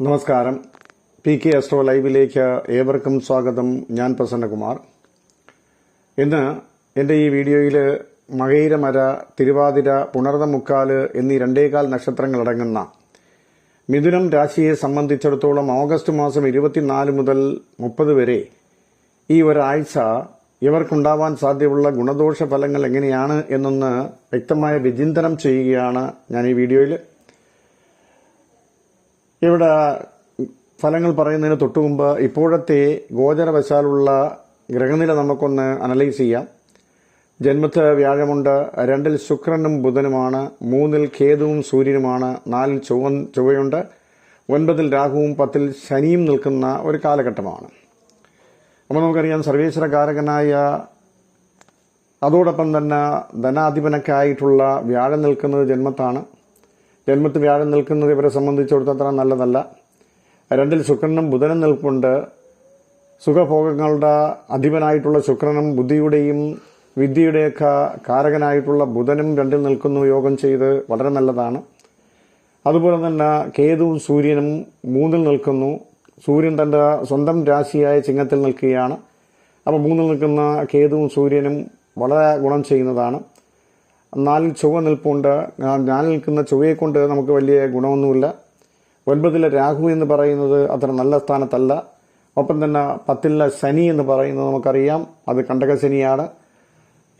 നമസ്കാരം. P K astro ലൈവിലേക്ക് ഏവർക്കും സ്വാഗതം. ഞാൻ പ്രസന്നകുമാർ. ഇന്ന് എന്റെ ഈ വീഡിയോയിൽ മകയിരമര തിരുവാതിര പുണർന്ന മുക്കാൽ എന്നീ രണ്ടേകാൽ നക്ഷത്രങ്ങളടങ്ങുന്ന മിഥുനം രാശിയെ സംബന്ധിച്ചിടത്തോളം ഓഗസ്റ്റ് മാസം ഇരുപത്തിനാല് മുതൽ മുപ്പത് വരെ ഈ ഒരാഴ്ച ഇവർക്കുണ്ടാവാൻ സാധ്യതയുള്ള ഗുണദോഷ ഫലങ്ങൾ എങ്ങനെയാണ് എന്നൊന്ന് വ്യക്തമായ വിചിന്തനം ചെയ്യുകയാണ് ഞാൻ ഈ വീഡിയോയിൽ ഇവിടെ ഫലങ്ങൾ പറയുന്നതിന് തൊട്ടു മുമ്പ് ഇപ്പോഴത്തെ ഗോചരവശാലുള്ള ഗ്രഹനില നമുക്കൊന്ന് അനലൈസ് ചെയ്യാം. ജന്മത്ത് വ്യാഴമുണ്ട് രണ്ടിൽ ശുക്രനും ബുധനുമാണ് മൂന്നിൽ കേതുവും സൂര്യനുമാണ് നാലിൽ ചൊവ്വ ചൊവ്വയുണ്ട് ഒൻപതിൽ രാഹുവും പത്തിൽ ശനിയും നിൽക്കുന്ന ഒരു കാലഘട്ടമാണ്. അപ്പോൾ നമുക്കറിയാം സർവേശ്വരകാരകനായ അതോടൊപ്പം തന്നെ ധനാധിപനൊക്കെ ആയിട്ടുള്ള വ്യാഴം നിൽക്കുന്നത് ജന്മത്താണ്. ജന്മത്ത് വ്യാഴം നിൽക്കുന്നത് ഇവരെ സംബന്ധിച്ചിടത്തോളം നല്ലതല്ല. രണ്ടിൽ ശുക്രനും ബുധനും നിൽപ്പുണ്ട്. സുഖഭോഗങ്ങളുടെ അധിപനായിട്ടുള്ള ശുക്രനും ബുദ്ധിയുടെയും വിദ്യയുടെയൊക്കെ കാരകനായിട്ടുള്ള ബുധനും രണ്ടിൽ നിൽക്കുന്നു യോഗം ചെയ്ത് വളരെ നല്ലതാണ്. അതുപോലെ തന്നെ കേതുവും സൂര്യനും മൂന്നിൽ നിൽക്കുന്നു. സൂര്യൻ തന്റെ സ്വന്തം രാശിയായ ചിങ്ങത്തിൽ നിൽക്കുകയാണ്. അപ്പോൾ മൂന്നിൽ നിൽക്കുന്ന കേതുവും സൂര്യനും വളരെ ഗുണം ചെയ്യുന്നതാണ്. നാലിൽ ചൊവ്വ നിൽപ്പുണ്ട്. നാലിൽ നിൽക്കുന്ന ചൊവ്വയെ കൊണ്ട് നമുക്ക് വലിയ ഗുണമൊന്നുമില്ല. ഒൻപതിലെ രാഹു എന്ന് പറയുന്നത് അത്ര നല്ല സ്ഥാനത്തല്ല. ഒപ്പം തന്നെ പത്തിലെ ശനി എന്ന് പറയുന്നത് നമുക്കറിയാം. അത് കണ്ടകശനിയാണ്.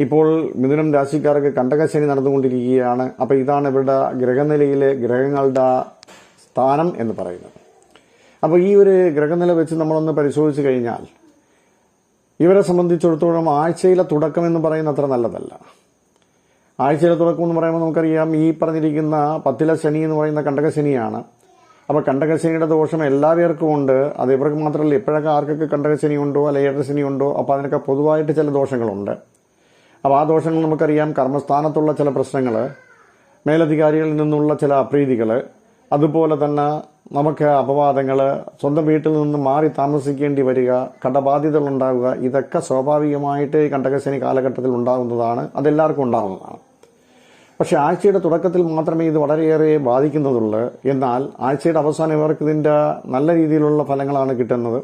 ഇപ്പോൾ മിഥുനം രാശിക്കാർക്ക് കണ്ടകശനി നടന്നുകൊണ്ടിരിക്കുകയാണ്. അപ്പോൾ ഇതാണ് ഇവരുടെ ഗ്രഹനിലയിലെ ഗ്രഹങ്ങളുടെ സ്ഥാനം എന്ന് പറയുന്നത്. അപ്പോൾ ഈ ഒരു ഗ്രഹനില വെച്ച് നമ്മളൊന്ന് പരിശോധിച്ച് കഴിഞ്ഞാൽ ഇവരെ സംബന്ധിച്ചിടത്തോളം ആഴ്ചയിലെ തുടക്കം എന്ന് പറയുന്നത് അത്ര നല്ലതല്ല. ആഴ്ചയിലെ തുടക്കം എന്ന് പറയുമ്പോൾ നമുക്കറിയാം ഈ പറഞ്ഞിരിക്കുന്ന പത്തില ശനി എന്ന് പറയുന്ന കണ്ടകശനിയാണ് അപ്പോൾ കണ്ടകശനിയുടെ ദോഷം എല്ലാവർക്കും ഉണ്ട്. അത് ഇവർക്ക് മാത്രമല്ല ഇപ്പോഴൊക്കെ ആർക്കൊക്കെ കണ്ടകശനി ഉണ്ടോ അല്ലെങ്കിൽ ഏഴശനി ഉണ്ടോ അപ്പോൾ അതിനൊക്കെ പൊതുവായിട്ട് ചില ദോഷങ്ങളുണ്ട്. അപ്പോൾ ആ ദോഷങ്ങൾ നമുക്കറിയാം കർമ്മസ്ഥാനത്തുള്ള ചില പ്രശ്നങ്ങൾ മേലധികാരികളിൽ നിന്നുള്ള ചില അപ്രീതികൾ അതുപോലെ തന്നെ നമുക്ക് അപവാദങ്ങൾ സ്വന്തം വീട്ടിൽ നിന്ന് മാറി താമസിക്കേണ്ടി വരിക കടബാധ്യതകൾ ഉണ്ടാവുക ഇതൊക്കെ സ്വാഭാവികമായിട്ട് കണ്ടകശനി കാലഘട്ടത്തിൽ ഉണ്ടാകുന്നതാണ് അതെല്ലാവർക്കും ഉണ്ടാകുന്നതാണ് പക്ഷെ ആഴ്ചയുടെ തുടക്കത്തിൽ മാത്രമേ ഇത് വളരെയേറെ ബാധിക്കുന്നതുള്ളൂ. എന്നാൽ ആഴ്ചയുടെ അവസാനം ഇവർക്ക് ഇതിന്റെ നല്ല രീതിയിലുള്ള ഫലങ്ങളാണ് കിട്ടുന്നത്.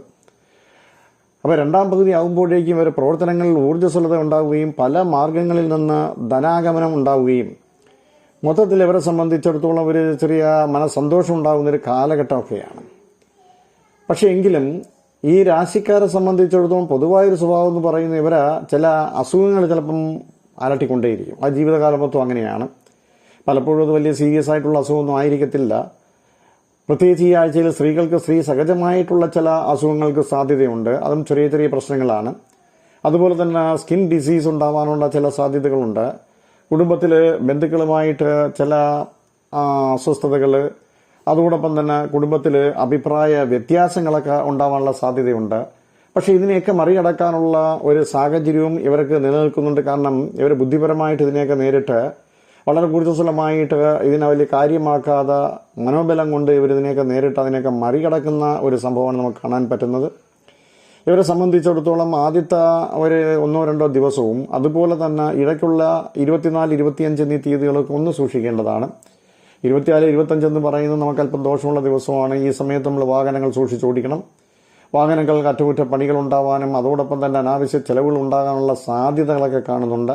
അപ്പോൾ രണ്ടാം പകുതി ആകുമ്പോഴേക്കും ഇവർ പ്രവർത്തനങ്ങളിൽ ഊർജസ്വലത ഉണ്ടാവുകയും പല മാർഗങ്ങളിൽ നിന്ന് ധനാഗമനം ഉണ്ടാവുകയും മൊത്തത്തിൽ ഇവരെ സംബന്ധിച്ചിടത്തോളം ഒരു ചെറിയ മനസ്സന്തോഷം ഉണ്ടാകുന്ന ഒരു കാലഘട്ടമൊക്കെയാണ്. പക്ഷെ എങ്കിലും ഈ രാശിക്കാരെ സംബന്ധിച്ചിടത്തോളം പൊതുവായൊരു സ്വഭാവം എന്ന് പറയുന്ന ഇവരെ ചില അസുഖങ്ങൾ ചിലപ്പം അലട്ടിക്കൊണ്ടേയിരിക്കും ആ ജീവിതകാലം മൊത്തം അങ്ങനെയാണ്. പലപ്പോഴും അത് വലിയ സീരിയസ് ആയിട്ടുള്ള അസുഖമൊന്നും ആയിരിക്കത്തില്ല. പ്രത്യേകിച്ച് ഈ ആഴ്ചയിൽ സ്ത്രീകൾക്ക് സ്ത്രീ സഹജമായിട്ടുള്ള ചില അസുഖങ്ങൾക്ക് സാധ്യതയുണ്ട്. അതും ചെറിയ ചെറിയ പ്രശ്നങ്ങളാണ്. അതുപോലെ തന്നെ സ്കിൻ ഡിസീസ് ഉണ്ടാവാനുള്ള ചില സാധ്യതകളുണ്ട്. കുടുംബത്തിൽ ബന്ധുക്കളുമായിട്ട് ചില അസ്വസ്ഥതകൾ അതോടൊപ്പം തന്നെ കുടുംബത്തിൽ അഭിപ്രായ വ്യത്യാസങ്ങളൊക്കെ ഉണ്ടാവാനുള്ള സാധ്യതയുണ്ട്. പക്ഷേ ഇതിനെയൊക്കെ മറികടക്കാനുള്ള ഒരു സാഹചര്യവും ഇവർക്ക് നിലനിൽക്കുന്നുണ്ട്. കാരണം ഇവർ ബുദ്ധിപരമായിട്ട് ഇതിനെയൊക്കെ നേരിട്ട് വളരെ കൂടുതലമായിട്ട് ഇതിനെ വലിയ കാര്യമാക്കാതെ മനോബലം കൊണ്ട് ഇവരിതിനെയൊക്കെ നേരിട്ട് അതിനെയൊക്കെ മറികടക്കുന്ന ഒരു സംഭവമാണ് നമുക്ക് കാണാൻ പറ്റുന്നത്. ഇവരെ സംബന്ധിച്ചിടത്തോളം ആദ്യത്തെ ഒരു ഒന്നോ രണ്ടോ ദിവസവും അതുപോലെ തന്നെ ഇടയ്ക്കുള്ള ഇരുപത്തിനാല് ഇരുപത്തിയഞ്ച് എന്നീ തീയതികളൊക്കെ ഒന്ന് സൂക്ഷിക്കേണ്ടതാണ്. ഇരുപത്തിനാല് ഇരുപത്തഞ്ച് എന്ന് പറയുന്നത് നമുക്ക് അല്പം ദോഷമുള്ള ദിവസമാണ്. ഈ സമയത്ത് നമ്മൾ വാഹനങ്ങൾ സൂക്ഷിച്ചോടിക്കണം വാഹനങ്ങൾക്ക് അറ്റകുറ്റപ്പണികൾ ഉണ്ടാവാനും അതോടൊപ്പം തന്നെ അനാവശ്യ ചെലവുകൾ ഉണ്ടാകാനുള്ള സാധ്യതകളൊക്കെ കാണുന്നുണ്ട്.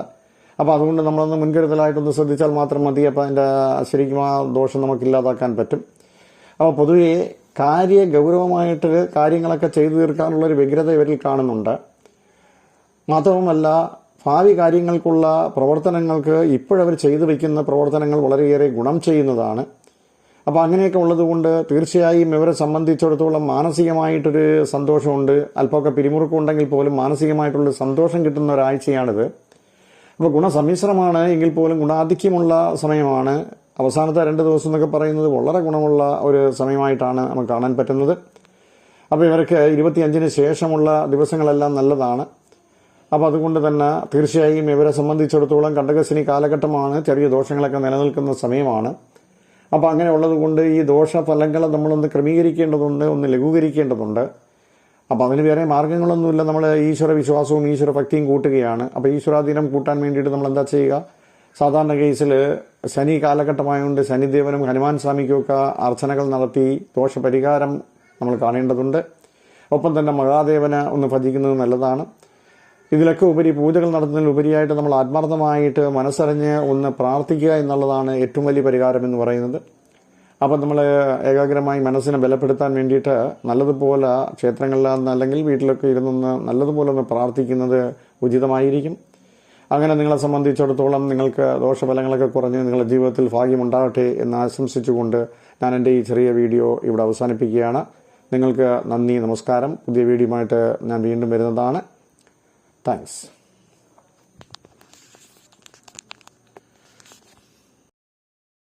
അപ്പോൾ അതുകൊണ്ട് നമ്മളൊന്ന് മുൻകരുതലായിട്ടൊന്ന് ശ്രദ്ധിച്ചാൽ മാത്രം മതി. അപ്പോൾ അതിന്റെ ശരിക്കും ആ ദോഷം നമുക്ക് ഇല്ലാതാക്കാൻ പറ്റും. അപ്പോൾ പൊതുവേ കാര്യ ഗൗരവമായിട്ട് കാര്യങ്ങളൊക്കെ ചെയ്തു തീർക്കാനുള്ളൊരു വ്യഗ്രത ഇവരിൽ കാണുന്നുണ്ട്. മാത്രവുമല്ല ഭാവി കാര്യങ്ങൾക്കുള്ള പ്രവർത്തനങ്ങൾക്ക് ഇപ്പോഴവർ ചെയ്തു വയ്ക്കുന്ന പ്രവർത്തനങ്ങൾ വളരെയേറെ ഗുണം ചെയ്യുന്നതാണ്. അപ്പോൾ അങ്ങനെയൊക്കെ ഉള്ളതുകൊണ്ട് തീർച്ചയായും ഇവരെ സംബന്ധിച്ചിടത്തോളം മാനസികമായിട്ടൊരു സന്തോഷമുണ്ട്. അല്പമൊക്കെ പിരിമുറുക്കമുണ്ടെങ്കിൽ പോലും മാനസികമായിട്ടുള്ള സന്തോഷം കിട്ടുന്ന ഒരാഴ്ചയാണിത്. അപ്പോൾ ഗുണസമ്മിശ്രമാണ് എങ്കിൽ പോലും ഗുണാധിക്യമുള്ള സമയമാണ്. അവസാനത്തെ രണ്ട് ദിവസം എന്നൊക്കെ പറയുന്നത് വളരെ ഗുണമുള്ള ഒരു സമയമായിട്ടാണ് നമുക്ക് കാണാൻ പറ്റുന്നത്. അപ്പോൾ ഇവർക്ക് ഇരുപത്തിയഞ്ചിന് ശേഷമുള്ള ദിവസങ്ങളെല്ലാം നല്ലതാണ്. അപ്പോൾ അതുകൊണ്ട് തന്നെ തീർച്ചയായും ഇവരെ സംബന്ധിച്ചിടത്തോളം കണ്ടകശിനി കാലഘട്ടമാണ്. ചെറിയ ദോഷങ്ങളൊക്കെ നിലനിൽക്കുന്ന സമയമാണ്. അപ്പോൾ അങ്ങനെ ഉള്ളതുകൊണ്ട് ഈ ദോഷഫലങ്ങളെ നമ്മളൊന്ന് ക്രമീകരിക്കേണ്ടതുണ്ട് ഒന്ന് ലഘൂകരിക്കേണ്ടതുണ്ട്. അപ്പോൾ അതിന് വേറെ മാർഗങ്ങളൊന്നുമില്ല നമ്മൾ ഈശ്വര വിശ്വാസവും ഈശ്വര ഭക്തിയും കൂട്ടുകയാണ്. അപ്പോൾ ഈശ്വരാധീനം കൂട്ടാൻ വേണ്ടിയിട്ട് നമ്മൾ എന്താ ചെയ്യുക? സാധാരണ കേസിൽ ശനി കാലഘട്ടമായതുകൊണ്ട് ശനിദേവനും ഹനുമാൻ സ്വാമിക്കുമൊക്കെ അർച്ചനകൾ നടത്തി ദോഷപരിഹാരം നമ്മൾ കാണേണ്ടതുണ്ട്. ഒപ്പം തന്നെ മഹാദേവനെ ഒന്ന് ഭജിക്കുന്നത് നല്ലതാണ്. ഇതിലൊക്കെ ഉപരി പൂജകൾ നടത്തുന്നതിൽ ഉപരിയായിട്ട് നമ്മൾ ആത്മാർത്ഥമായിട്ട് മനസ്സറിഞ്ഞ് ഒന്ന് പ്രാർത്ഥിക്കുക എന്നുള്ളതാണ് ഏറ്റവും വലിയ പരിഹാരം എന്ന് പറയുന്നത്. അപ്പം നമ്മൾ ഏകാഗ്രമായി മനസ്സിനെ ബലപ്പെടുത്താൻ വേണ്ടിയിട്ട് നല്ലതുപോലെ ക്ഷേത്രങ്ങളിൽ അല്ലെങ്കിൽ വീട്ടിലൊക്കെ ഇരുന്നൊന്ന് നല്ലതുപോലെ ഒന്ന് പ്രാർത്ഥിക്കുന്നത് ഉചിതമായിരിക്കും. അങ്ങനെ നിങ്ങളെ സംബന്ധിച്ചിടത്തോളം നിങ്ങൾക്ക് ദോഷഫലങ്ങളൊക്കെ കുറഞ്ഞ് നിങ്ങളുടെ ജീവിതത്തിൽ ഭാഗ്യമുണ്ടാകട്ടെ എന്ന് ആശംസിച്ചുകൊണ്ട് ഞാൻ എന്റെ ഈ ചെറിയ വീഡിയോ ഇവിടെ അവസാനിപ്പിക്കുകയാണ്. നിങ്ങൾക്ക് നന്ദി നമസ്കാരം. പുതിയ വീഡിയോയുമായിട്ട് ഞാൻ വീണ്ടും വരുന്നതാണ്. Thanks.